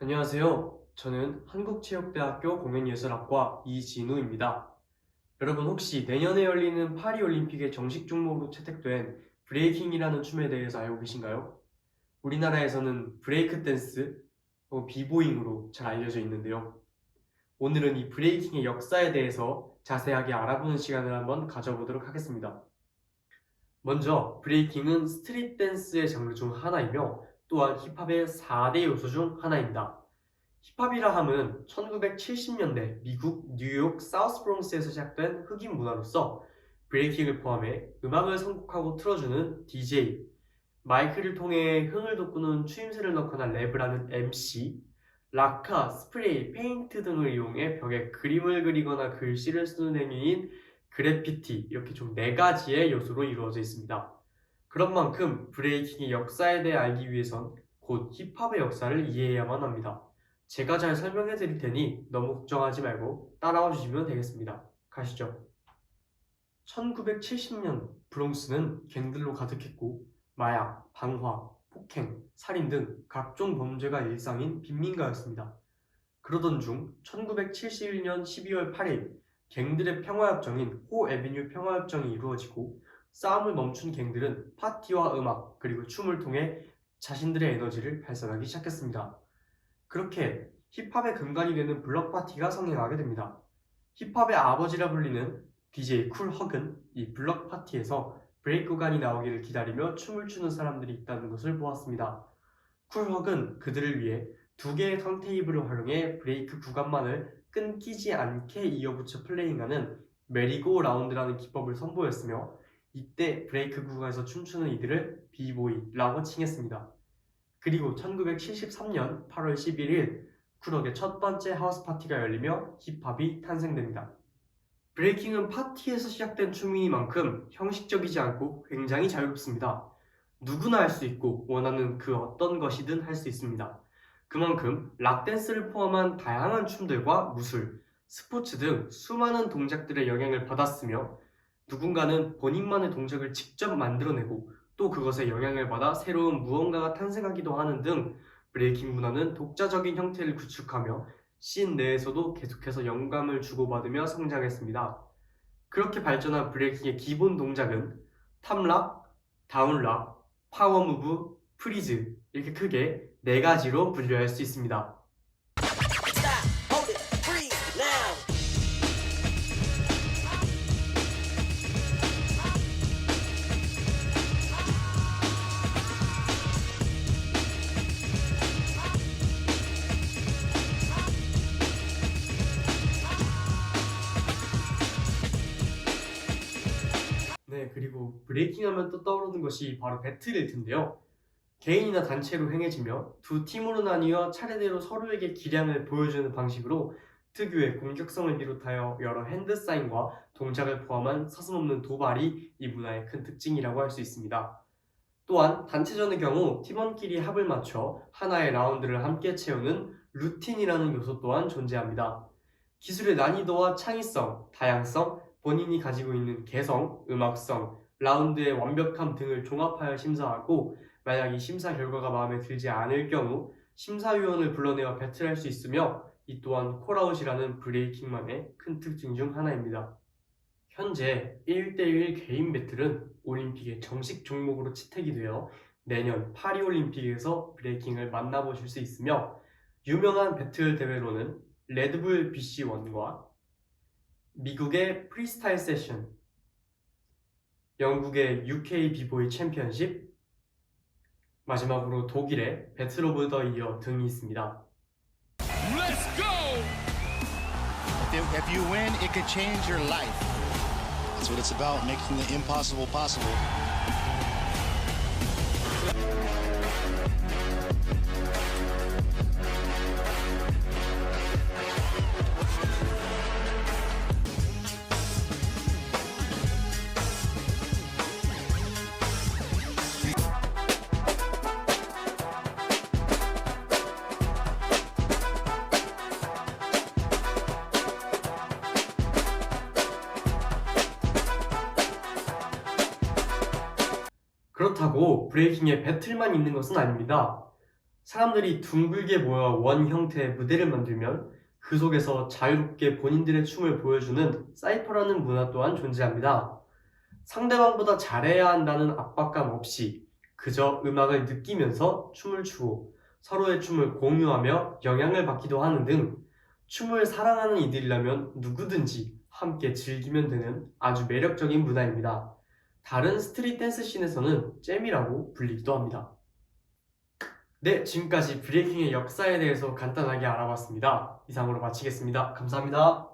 안녕하세요. 저는 한국체육대학교 공연예술학과 이진우입니다. 여러분 혹시 내년에 열리는 파리올림픽의 정식 종목으로 채택된 브레이킹이라는 춤에 대해서 알고 계신가요? 우리나라에서는 브레이크 댄스, 어, 비보잉으로 잘 알려져 있는데요. 오늘은 이 브레이킹의 역사에 대해서 자세하게 알아보는 시간을 한번 가져보도록 하겠습니다. 먼저 브레이킹은 스트릿 댄스의 장르 중 하나이며 또한 힙합의 4대 요소 중 하나입니다. 힙합이라 함은 1970년대 미국 뉴욕 사우스 브롱스에서 시작된 흑인 문화로서 브레이킹을 포함해 음악을 선곡하고 틀어주는 DJ, 마이크를 통해 흥을 돋구는 추임새를 넣거나 랩을 하는 MC, 락카, 스프레이, 페인트 등을 이용해 벽에 그림을 그리거나 글씨를 쓰는 행위인 그래피티 이렇게 총네 가지의 요소로 이루어져 있습니다. 그런 만큼 브레이킹의 역사에 대해 알기 위해선 곧 힙합의 역사를 이해해야만 합니다. 제가 잘 설명해 드릴 테니 너무 걱정하지 말고 따라와 주시면 되겠습니다. 가시죠. 1970년 브롱스는 갱들로 가득했고 마약, 방화, 폭행, 살인 등 각종 범죄가 일상인 빈민가였습니다. 그러던 중 1971년 12월 8일 갱들의 평화협정인 호 에비뉴 평화협정이 이루어지고 싸움을 멈춘 갱들은 파티와 음악 그리고 춤을 통해 자신들의 에너지를 발산하기 시작했습니다. 그렇게 힙합의 근간이 되는 블럭 파티가 성행하게 됩니다. 힙합의 아버지라 불리는 DJ 쿨 헉은 이 블럭 파티에서 브레이크 구간이 나오기를 기다리며 춤을 추는 사람들이 있다는 것을 보았습니다. 쿨 헉은 그들을 위해 두 개의 턴테이블을 활용해 브레이크 구간만을 끊기지 않게 이어붙여 플레잉하는 메리고 라운드라는 기법을 선보였으며 이때 브레이크 구간에서 춤추는 이들을 비보이라고 칭했습니다. 그리고 1973년 8월 11일 쿨억의 첫 번째 하우스 파티가 열리며 힙합이 탄생됩니다. 브레이킹은 파티에서 시작된 춤이니만큼 형식적이지 않고 굉장히 자유롭습니다. 누구나 할 수 있고 원하는 그 어떤 것이든 할 수 있습니다. 그만큼 락댄스를 포함한 다양한 춤들과 무술, 스포츠 등 수많은 동작들의 영향을 받았으며 누군가는 본인만의 동작을 직접 만들어내고 또 그것에 영향을 받아 새로운 무언가가 탄생하기도 하는 등 브레이킹 문화는 독자적인 형태를 구축하며 씬 내에서도 계속해서 영감을 주고받으며 성장했습니다. 그렇게 발전한 브레이킹의 기본 동작은 탑락, 다운락, 파워무브, 프리즈 이렇게 크게 네 가지로 분류할 수 있습니다. 네, 그리고 브레이킹 하면 또 떠오르는 것이 바로 배틀일 텐데요. 개인이나 단체로 행해지며 두 팀으로 나뉘어 차례대로 서로에게 기량을 보여주는 방식으로 특유의 공격성을 비롯하여 여러 핸드 사인과 동작을 포함한 서슴없는 도발이 이 문화의 큰 특징이라고 할 수 있습니다. 또한 단체전의 경우 팀원끼리 합을 맞춰 하나의 라운드를 함께 채우는 루틴이라는 요소 또한 존재합니다. 기술의 난이도와 창의성, 다양성, 본인이 가지고 있는 개성, 음악성, 라운드의 완벽함 등을 종합하여 심사하고 만약 이 심사 결과가 마음에 들지 않을 경우 심사위원을 불러내어 배틀할 수 있으며 이 또한 콜아웃이라는 브레이킹만의 큰 특징 중 하나입니다. 현재 1대1 개인 배틀은 올림픽의 정식 종목으로 채택이 되어 내년 파리올림픽에서 브레이킹을 만나보실 수 있으며 유명한 배틀 대회로는 레드불 BC1과 미국의 프리스타일 세션, 영국의 UK 비보이 챔피언십, 마지막으로 독일의 배틀 오브 더 이어 등이 있습니다. Let's go! If, if you win, it could change your life. That's what it's about, making the impossible possible. 그렇다고 브레이킹에 배틀만 있는 것은 아닙니다. 사람들이 둥글게 모여 원 형태의 무대를 만들면 그 속에서 자유롭게 본인들의 춤을 보여주는 사이퍼라는 문화 또한 존재합니다. 상대방보다 잘해야 한다는 압박감 없이 그저 음악을 느끼면서 춤을 추고 서로의 춤을 공유하며 영향을 받기도 하는 등 춤을 사랑하는 이들이라면 누구든지 함께 즐기면 되는 아주 매력적인 문화입니다. 다른 스트릿 댄스 씬에서는 잼이라고 불리기도 합니다. 네, 지금까지 브레이킹의 역사에 대해서 간단하게 알아봤습니다. 이상으로 마치겠습니다. 감사합니다.